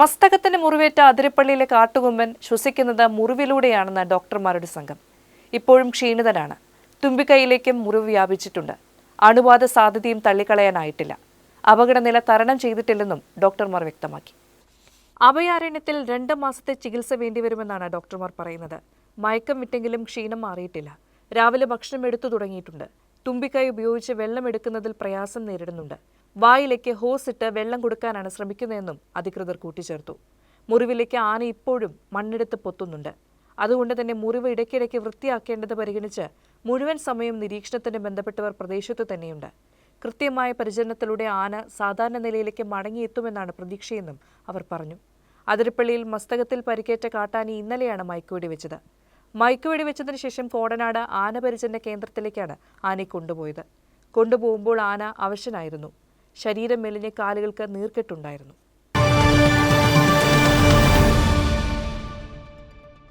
മസ്തകത്തിന് മുറിവേറ്റ അതിരപ്പള്ളിയിലെ കാട്ടുകൊമ്പൻ ശ്വസിക്കുന്നത് മുറിവിലൂടെയാണെന്ന് ഡോക്ടർമാരുടെ സംഘം. ഇപ്പോഴും ക്ഷീണിതനാണ്. തുമ്പിക്കൈയിലേക്കും മുറിവ് വ്യാപിച്ചിട്ടുണ്ട്. അണുബാധ സാധ്യതയും തള്ളിക്കളയാനായിട്ടില്ല. അപകടനില തരണം ചെയ്തിട്ടില്ലെന്നും ഡോക്ടർമാർ വ്യക്തമാക്കി. അഭയാരണ്യത്തിൽ രണ്ട് മാസത്തെ ചികിത്സ വേണ്ടിവരുമെന്നാണ് ഡോക്ടർമാർ പറയുന്നത്. മയക്കം വിട്ടെങ്കിലും ക്ഷീണം മാറിയിട്ടില്ല. രാവിലെ ഭക്ഷണം എടുത്തു തുടങ്ങിയിട്ടുണ്ട്. തുമ്പിക്കൈ ഉപയോഗിച്ച് വെള്ളം എടുക്കുന്നതിൽ പ്രയാസം നേരിടുന്നുണ്ട്. വായിലേക്ക് ഹോസ് ഇട്ട് വെള്ളം കൊടുക്കാനാണ് ശ്രമിക്കുന്നതെന്നും അധികൃതർ കൂട്ടിച്ചേർത്തു. മുറിവിലേക്ക് ആന ഇപ്പോഴും മണ്ണെടുത്ത് പൊത്തുന്നുണ്ട്. അതുകൊണ്ട് തന്നെ മുറിവ് ഇടയ്ക്കിടയ്ക്ക് വൃത്തിയാക്കേണ്ടത് പരിഗണിച്ച് മുഴുവൻ സമയം നിരീക്ഷണത്തിന് ബന്ധപ്പെട്ടവർ പ്രദേശത്ത് തന്നെയുണ്ട്. കൃത്യമായ പരിചരണത്തിലൂടെ ആന സാധാരണ നിലയിലേക്ക് മടങ്ങിയെത്തുമെന്നാണ് പ്രതീക്ഷയെന്നും അവർ പറഞ്ഞു. അതിരപ്പള്ളിയിൽ മസ്തകത്തിൽ പരിക്കേറ്റ കാട്ടാനി ഇന്നലെയാണ് മയക്കുവെടി വെച്ചത്. മയക്കുവെടി വെടിവെച്ചതിന് ശേഷം കോടനാട് ആന കേന്ദ്രത്തിലേക്കാണ് ആനയെ കൊണ്ടുപോയത്. കൊണ്ടുപോകുമ്പോൾ ആന അവശനായിരുന്നു. ശരീരം മെലിഞ്ഞ കാലുകൾക്ക് നീർക്കെട്ടുണ്ടായിരുന്നു.